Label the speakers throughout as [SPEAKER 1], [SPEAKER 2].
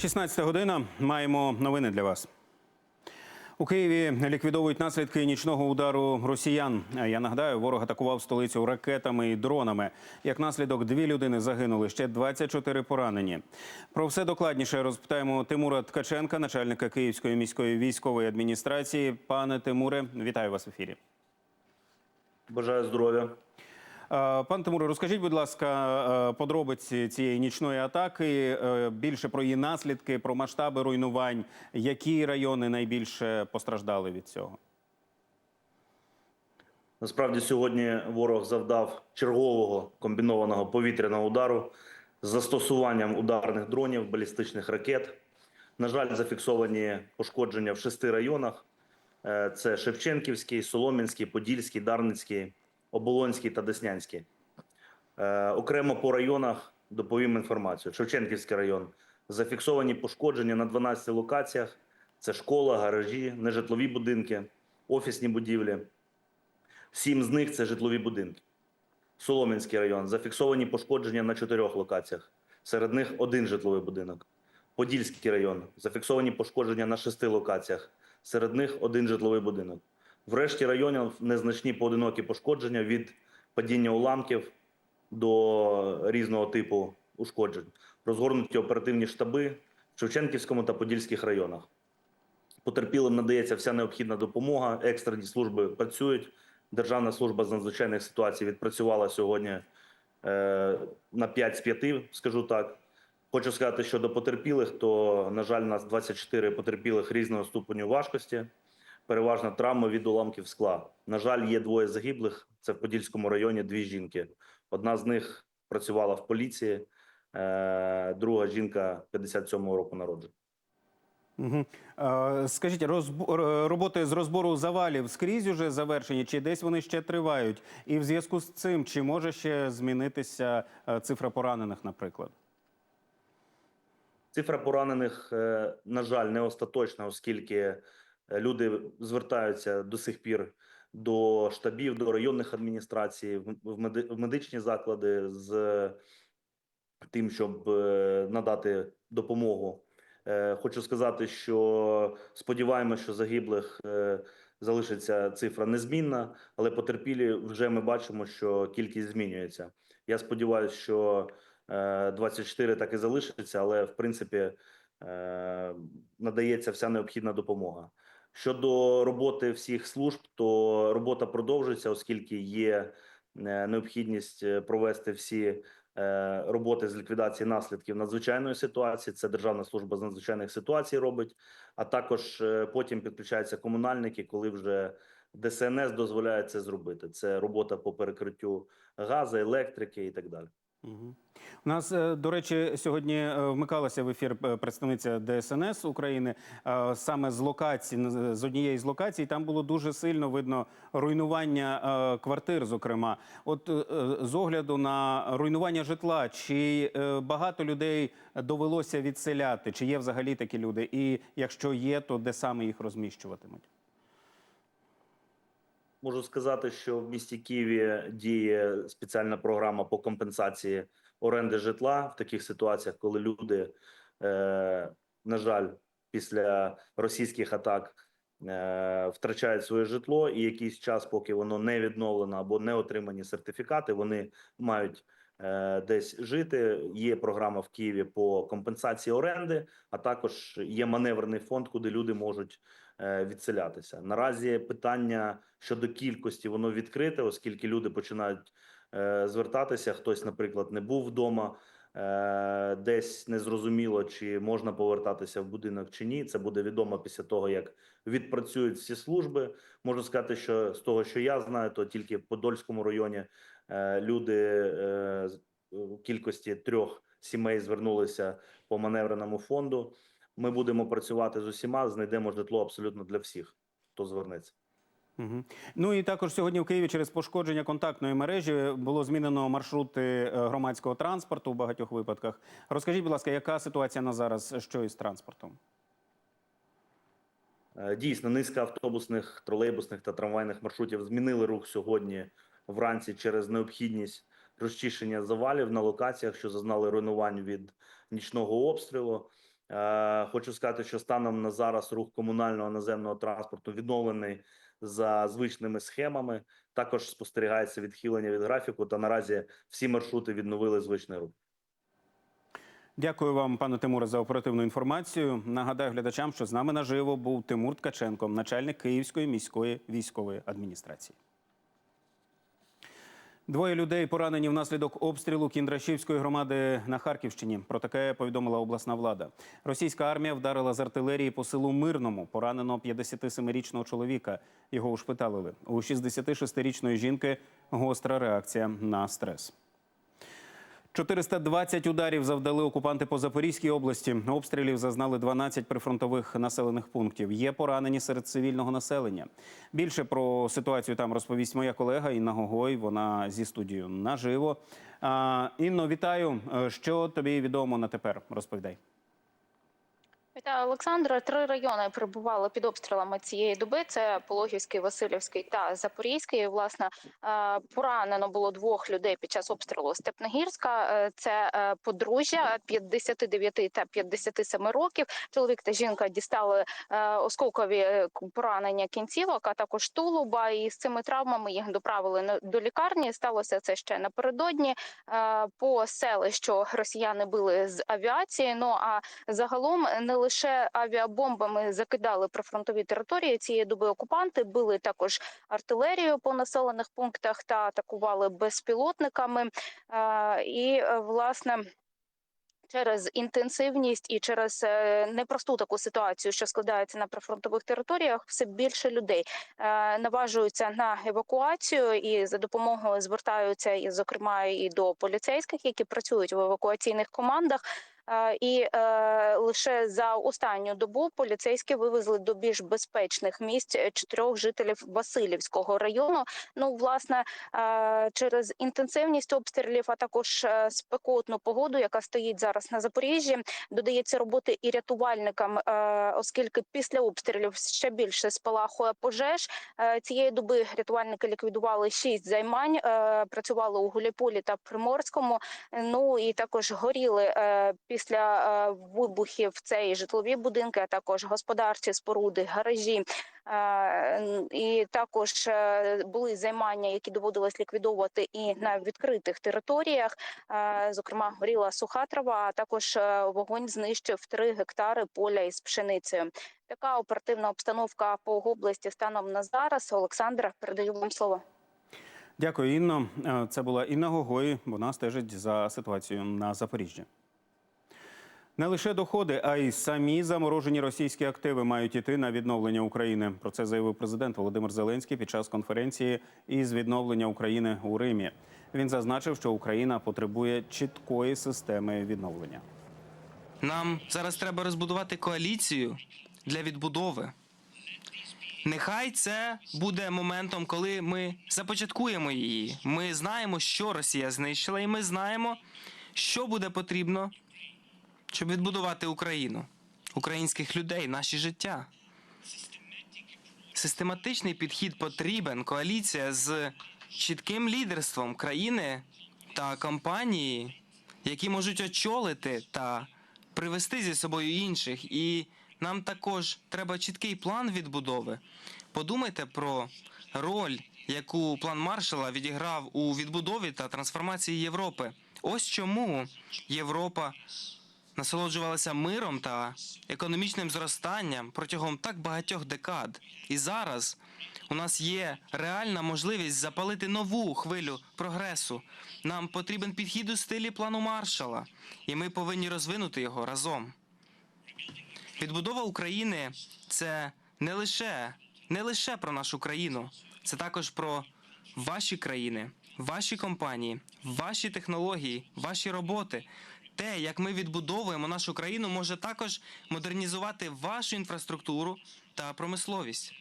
[SPEAKER 1] 16 година. Маємо новини для вас. У Києві ліквідовують наслідки нічного удару росіян. Я нагадаю, ворог атакував столицю ракетами і дронами. Як наслідок, дві людини загинули, ще 24 поранені. Про все докладніше розпитаємо Тимура Ткаченка, начальника Київської міської військової адміністрації. Пане Тимуре, вітаю вас в ефірі.
[SPEAKER 2] Бажаю здоров'я.
[SPEAKER 1] Е, Пан Тимуре, розкажіть, будь ласка, е, подробиці цієї нічної атаки, е, більше про її наслідки, про масштаби руйнувань. Які райони найбільше постраждали від цього?
[SPEAKER 2] Насправді сьогодні ворог завдав чергового комбінованого повітряного удару з застосуванням ударних дронів, балістичних ракет. На жаль, зафіксовані пошкодження в шести районах: це Шевченківський, Солом'янський, Подільський, Дарницький, Оболонський та Деснянський. Е, Окремо по районах доповім інформацію. Шевченківський район зафіксовані пошкодження на 12 локаціях: це школа, гаражі, нежитлові будинки, офісні будівлі. Сім з них це житлові будинки. Солом'янський район зафіксовані пошкодження на чотирьох локаціях. Серед них один житловий будинок. Подільський район зафіксовані пошкодження на шести локаціях. Серед них один житловий будинок. В решті районів незначні поодинокі пошкодження від падіння уламків до різного типу ушкоджень. Розгорнуті оперативні штаби в Шевченківському та Подільських районах. Потерпілим надається вся необхідна допомога. Екстрені служби працюють. Державна служба з надзвичайних ситуацій відпрацювала сьогодні е, на 5 з 5, скажу так. Хочу сказати, що до потерпілих, то, на жаль, у нас 24 потерпілих різного ступеню важкості, переважно травми від уламків скла. На жаль, є двоє загиблих. Це в Подільському районі дві жінки. Одна з них працювала в поліції, е, друга жінка 57-го року народження.
[SPEAKER 1] Угу. Скажіть, розбо- р- роботи з розбору завалів скрізь уже завершені, чи десь вони ще тривають? І в зв'язку з цим, чи може ще змінитися е, цифра поранених, наприклад?
[SPEAKER 2] Цифра поранених, на жаль, не остаточна, оскільки люди звертаються до сих пір до штабів, до районних адміністрацій, в в меди- в медичні заклади з тим, щоб е, надати допомогу. Е, Хочу сказати, що сподіваємося, що загиблих е, залишиться цифра незмінна, але потерпілі вже ми бачимо, що кількість змінюється. Я сподіваюся, що е, 24 так і залишиться, але в принципі е, надається вся необхідна допомога. Щодо роботи всіх служб, то робота продовжується, оскільки є е, необхідність е, провести всі е, роботи з ліквідації наслідків надзвичайної ситуації. Це Державна служба з надзвичайних ситуацій робить. А також потім підключаються комунальники, коли вже ДСНС дозволяє це зробити. Це робота по перекриттю газу, електрики і так далі.
[SPEAKER 1] У нас, е, до речі, сьогодні е, вмикалася в ефір е, представниця ДСНС України саме з локації, з однієї з локацій. Там було дуже сильно видно руйнування квартир. Зокрема, от з огляду на руйнування житла, чи багато людей довелося відселяти, чи є взагалі такі люди? І якщо є, то де саме їх розміщуватимуть?
[SPEAKER 2] Можу сказати, що в місті Києві діє спеціальна програма по компенсації оренди житла в таких ситуаціях, коли люди, е, на жаль, після російських атак е, втрачають своє житло, і якийсь час, поки воно не відновлено або не отримані сертифікати, вони мають е, десь жити. Є програма в Києві по компенсації оренди, а також є маневрений фонд, куди люди можуть відселятися. Наразі питання щодо кількості воно відкрите, оскільки люди починають е, звертатися. Хтось, наприклад, не був вдома, е, десь незрозуміло, чи можна повертатися в будинок чи ні. Це буде відомо після того, як відпрацюють всі служби. Можу сказати, що з того, що я знаю, то тільки в Подольському районі е, люди е, в кількості трьох сімей звернулися по маневреному фонду. Ми будемо працювати з усіма, знайдемо житло абсолютно для всіх, хто звернеться.
[SPEAKER 1] Угу. Ну і також сьогодні в Києві через пошкодження контактної мережі було змінено маршрути е, громадського транспорту в багатьох випадках. Розкажіть, будь ласка, яка ситуація на зараз? Що із транспортом?
[SPEAKER 2] Е, Дійсно, низка автобусних, тролейбусних та трамвайних маршрутів змінили рух сьогодні вранці через необхідність розчищення завалів на локаціях, що зазнали руйнувань від нічного обстрілу. Е, Хочу сказати, що станом на зараз рух комунального наземного транспорту відновлений за звичними схемами. Також спостерігається відхилення від графіку, та наразі всі маршрути відновили звичний рух.
[SPEAKER 1] Дякую вам, пане Тимуре, за оперативну інформацію. Нагадаю глядачам, що з нами наживо був Тимур Ткаченко, начальник Київської міської військової адміністрації. Двоє людей поранені внаслідок обстрілу Кіндрашівської громади на Харківщині. Про таке повідомила обласна влада. Російська армія вдарила з артилерії по селу Мирному. Поранено 57-річного чоловіка. Його ушпиталили. У 66-річної жінки гостра реакція на стрес. 420 ударів завдали окупанти по Запорізькій області. Обстрілів зазнали 12 прифронтових населених пунктів. Є поранені серед цивільного населення. Більше про ситуацію там розповість моя колега Інна Гогой. Вона зі студією наживо. Інно, вітаю. Е, Що тобі відомо на тепер? Розповідай.
[SPEAKER 3] Вітаю, Олександре. Три райони перебували під обстрілами цієї доби. Це Пологівський, Васильівський та Запорізький. Власне, е, поранено було двох людей під час обстрілу Степногірська. Е, Це е, подружжя 59 та 57 років. Чоловік та жінка дістали осколкові поранення кінцівок, а також тулуба. І з цими травмами їх доправили до лікарні. Сталося це ще напередодні. По селищу росіяни били з авіації. Ну а Загалом не лише авіабомбами закидали прифронтові території цієї доби окупанти, били також артилерію по населених пунктах та атакували безпілотниками. І е, власне. Через інтенсивність і через е, непросту таку ситуацію, що складається на прифронтових територіях, все більше людей е, наважуються на евакуацію і за допомогою звертаються, і зокрема і до поліцейських, які працюють в евакуаційних командах. Е, І е, лише за останню добу поліцейські вивезли до більш безпечних місць е, чотирьох жителів Васильівського району. Ну, власне, через інтенсивність обстрілів, а також спекотну погоду, яка стоїть зараз на Запоріжжі, додається роботи і рятувальникам, оскільки після обстрілів ще більше спалахує пожеж. Цієї доби рятувальники ліквідували шість займань, працювали у Гуляйполі та Приморському. Ну і також горіли е, після е, вибухів це і житлові будинки, а також господарчі споруди, гаражі. Е, І також е, були займання, які доводилось ліквідовувати і на відкритих територіях. Зокрема, горіла суха трава, а також вогонь знищив 3 гектари поля із пшеницею. Така оперативна обстановка по області станом на зараз. Олександра, передаю вам слово.
[SPEAKER 1] Дякую, Інно. Це була Інна Гогой. Вона стежить за ситуацією на Запоріжжі. Не лише доходи, а й самі заморожені російські активи мають іти на відновлення України. Про це заявив президент Володимир Зеленський під час конференції із відновлення України у Римі. Він зазначив, що Україна потребує чіткої системи відновлення.
[SPEAKER 4] Нам зараз треба розбудувати коаліцію для відбудови. Нехай це буде моментом, коли ми започаткуємо її. Ми знаємо, що Росія знищила, і ми знаємо, що буде потрібно, щоб відбудувати Україну, українських людей, наші життя. Систематичний підхід потрібен. Коаліція з чітким лідерством країни та компанії, які можуть очолити та привести зі собою інших. І нам також треба чіткий план відбудови. Подумайте про роль, яку план Маршала відіграв у відбудові та трансформації Європи. Ось чому Європа насолоджувалася миром та економічним зростанням протягом так багатьох декад. І зараз у нас є реальна можливість запалити нову хвилю прогресу. Нам потрібен підхід у стилі плану Маршала, і ми повинні розвинути його разом. Відбудова України це не лише, не лише про нашу країну, це також про ваші країни, ваші компанії, ваші технології, ваші роботи. Те, як ми відбудовуємо нашу країну, може також модернізувати вашу інфраструктуру та промисловість.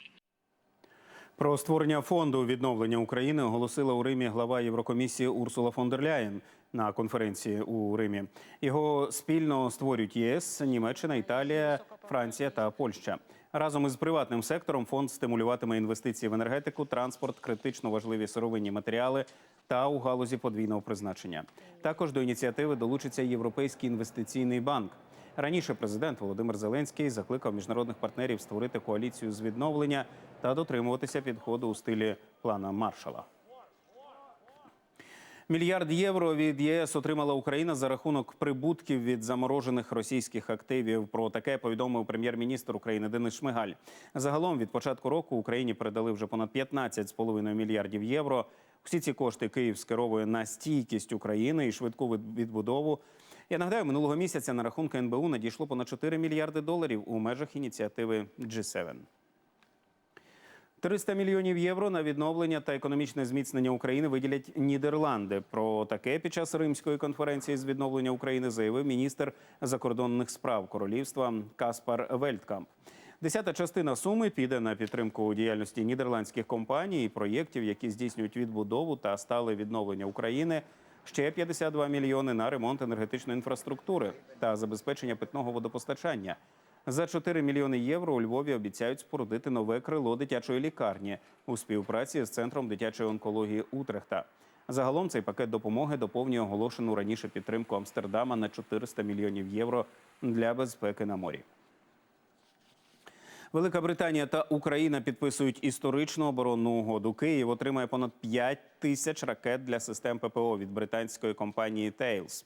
[SPEAKER 1] Про створення фонду відновлення України оголосила у Римі глава Єврокомісії Урсула фон дер Ляєн на конференції у Римі. Його спільно створюють ЄС, Німеччина, Італія, Франція та Польща. Разом із приватним сектором фонд стимулюватиме інвестиції в енергетику, транспорт, критично важливі сировинні матеріали та у галузі подвійного призначення. Також до ініціативи долучиться Європейський інвестиційний банк. Раніше президент Володимир Зеленський закликав міжнародних партнерів створити коаліцію з відновлення та дотримуватися підходу у стилі плана Маршала. Мільярд євро від ЄС отримала Україна за рахунок прибутків від заморожених російських активів. Про таке повідомив прем'єр-міністр України Денис Шмигаль. Загалом від початку року Україні передали вже понад 15,5 мільярдів євро. Всі ці кошти Київ скеровує на стійкість України і швидку відбудову. Я нагадаю, минулого місяця на рахунки НБУ надійшло понад 4 мільярди доларів у межах ініціативи G7. 300 мільйонів євро на відновлення та економічне зміцнення України виділять Нідерланди. Про таке під час римської конференції з відновлення України заявив міністр закордонних справ королівства Каспар Вельткамп. Десята частина суми піде на підтримку діяльності нідерландських компаній і проєктів, які здійснюють відбудову та стале відновлення України. Ще 52 мільйони на ремонт енергетичної інфраструктури та забезпечення питного водопостачання. За 4 мільйони євро у Львові обіцяють спорудити нове крило дитячої лікарні у співпраці з центром дитячої онкології Утрехта. Загалом цей пакет допомоги доповнює оголошену раніше підтримку Амстердама на 400 мільйонів євро для безпеки на морі. Велика Британія та Україна підписують історичну оборонну угоду. Київ отримає понад 5 тисяч ракет для систем ППО від британської компанії Тейлс.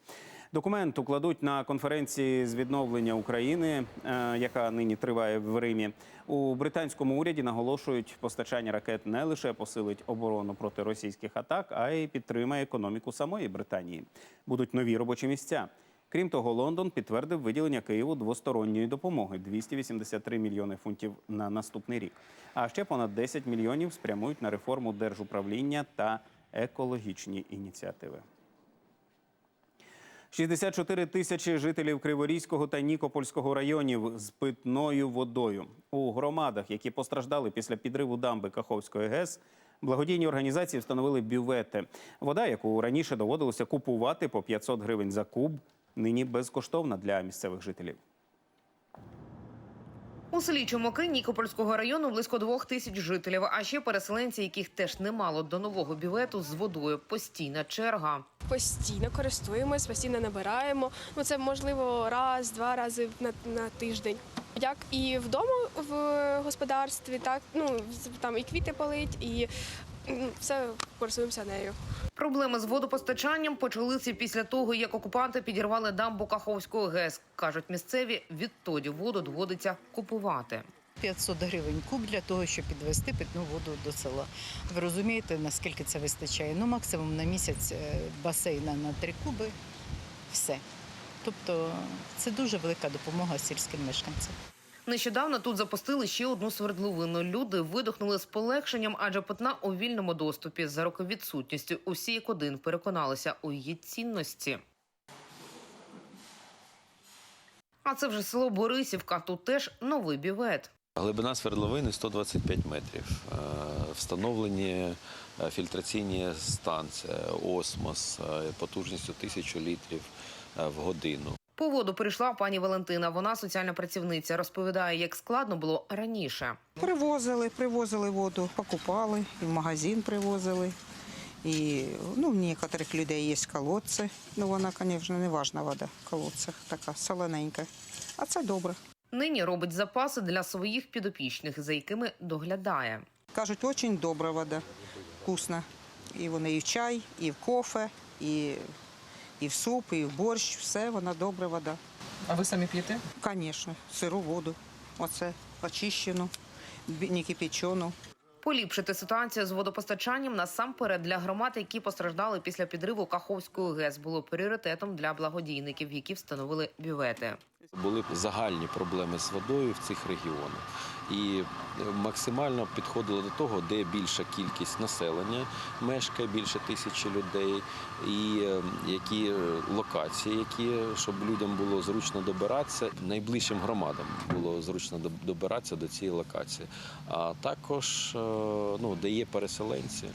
[SPEAKER 1] Документ укладуть на конференції з відновлення України, е, яка нині триває в Римі. У британському уряді наголошують, постачання ракет не лише посилить оборону проти російських атак, а й підтримає економіку самої Британії. Будуть нові робочі місця. Крім того, Лондон підтвердив виділення Києву двосторонньої допомоги 283 мільйони фунтів на наступний рік. А ще понад 10 мільйонів спрямують на реформу держуправління та екологічні ініціативи. 64 тисячі жителів Криворізького та Нікопольського районів з питною водою у громадах, які постраждали після підриву дамби Каховської ГЕС. Благодійні організації встановили бювети. Вода, яку раніше доводилося купувати по 500 гривень за куб, нині безкоштовна для місцевих жителів.
[SPEAKER 5] У селі Чумаки Нікопольського району близько двох тисяч жителів, а ще переселенці, яких теж немало до нового бювету з водою. Постійна черга.
[SPEAKER 6] постійно користуємось, постійно набираємо. Ну це можливо раз, два рази на, на тиждень. Як і вдома в господарстві, так ну там і квіти палить, і все користуємося нею.
[SPEAKER 5] Проблеми з водопостачанням почалися після того, як окупанти підірвали дамбу Каховського ГЕС. кажуть місцеві. Відтоді воду доводиться купувати.
[SPEAKER 7] 500 гривень куб для того, щоб підвести питну воду до села. Ви розумієте, наскільки це вистачає? Ну, максимум на місяць е, басейна на 3 куби. Все. Тобто це дуже велика допомога сільським мешканцям.
[SPEAKER 5] Нещодавно тут запустили ще одну свердловину. Люди видохнули з полегшенням, адже питна у вільному доступі. За роки відсутності усі як один переконалися у її цінності. А це вже село Борисівка. Тут теж новий бювет.
[SPEAKER 8] Глибина свердловини 125 метрів. Е, Встановлені е, фільтраційні станції, осмос е, потужністю 1000 літрів в годину.
[SPEAKER 5] Воду прийшла пані Валентина. Вона соціальна працівниця. Розповідає, як складно було раніше.
[SPEAKER 9] Привозили, привозили воду, покупали, і в магазин привозили. І ну, в некоторих людей є колодці. Ну, вона, звісно, не важна вода в колодцях, така солоненька. А це добре.
[SPEAKER 5] Нині робить запаси для своїх підопічних, за якими доглядає.
[SPEAKER 9] Кажуть, дуже добра вода, вкусна. І вони і в чай, і в кофе, і, і в суп, і в борщ. Все, вона добра вода.
[SPEAKER 10] А ви самі п'єте?
[SPEAKER 9] Звісно, сиру воду. Оце очищену, не кипячену.
[SPEAKER 5] Поліпшити ситуацію з водопостачанням насамперед для громад, які постраждали після підриву Каховської ГЕС, було пріоритетом для благодійників, які встановили бювети.
[SPEAKER 8] Були загальні проблеми з водою в цих регіонах. І максимально підходили до того, де більша кількість населення мешкає, більше тисячі людей, і е, які е, локації, які щоб людям було зручно добиратися, найближчим громадам було зручно добиратися до цієї локації. А також е, ну, де є переселенці.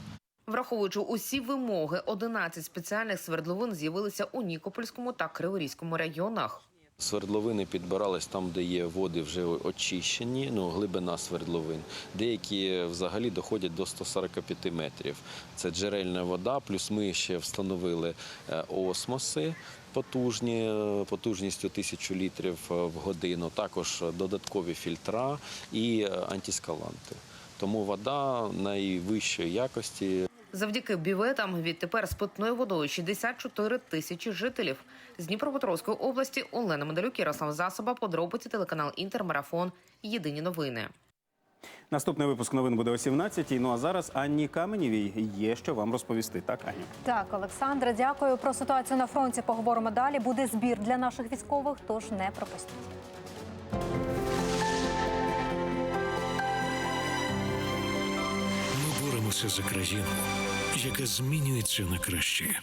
[SPEAKER 5] Враховуючи усі вимоги, 11 спеціальних свердловин з'явилися у Нікопольському та Криворізькому районах.
[SPEAKER 8] Свердловини підбирались там, де є води вже очищені, ну глибина свердловин. Деякі взагалі доходять до 145 метрів. Це джерельна вода, плюс ми ще встановили е, осмоси потужні, е, потужністю тисячу літрів е, в годину, також додаткові фільтра і антискаланти. Тому вода найвищої якості.
[SPEAKER 5] Завдяки бюветам відтепер з питною водою 64 тисячі жителів. З Дніпропетровської області Олена Медалюк, Ярослав Засоба, подробиці телеканал Інтермарафон. Єдині новини.
[SPEAKER 1] Наступний випуск новин буде о 17-й. Ну а зараз Анні Каменєвій є що вам розповісти. Так, Аню?
[SPEAKER 10] Так, Олександре, дякую. Про ситуацію на фронті поговоримо далі. Буде збір для наших військових, тож не пропустіть.
[SPEAKER 11] Ми боремося за країну, яка змінюється на краще.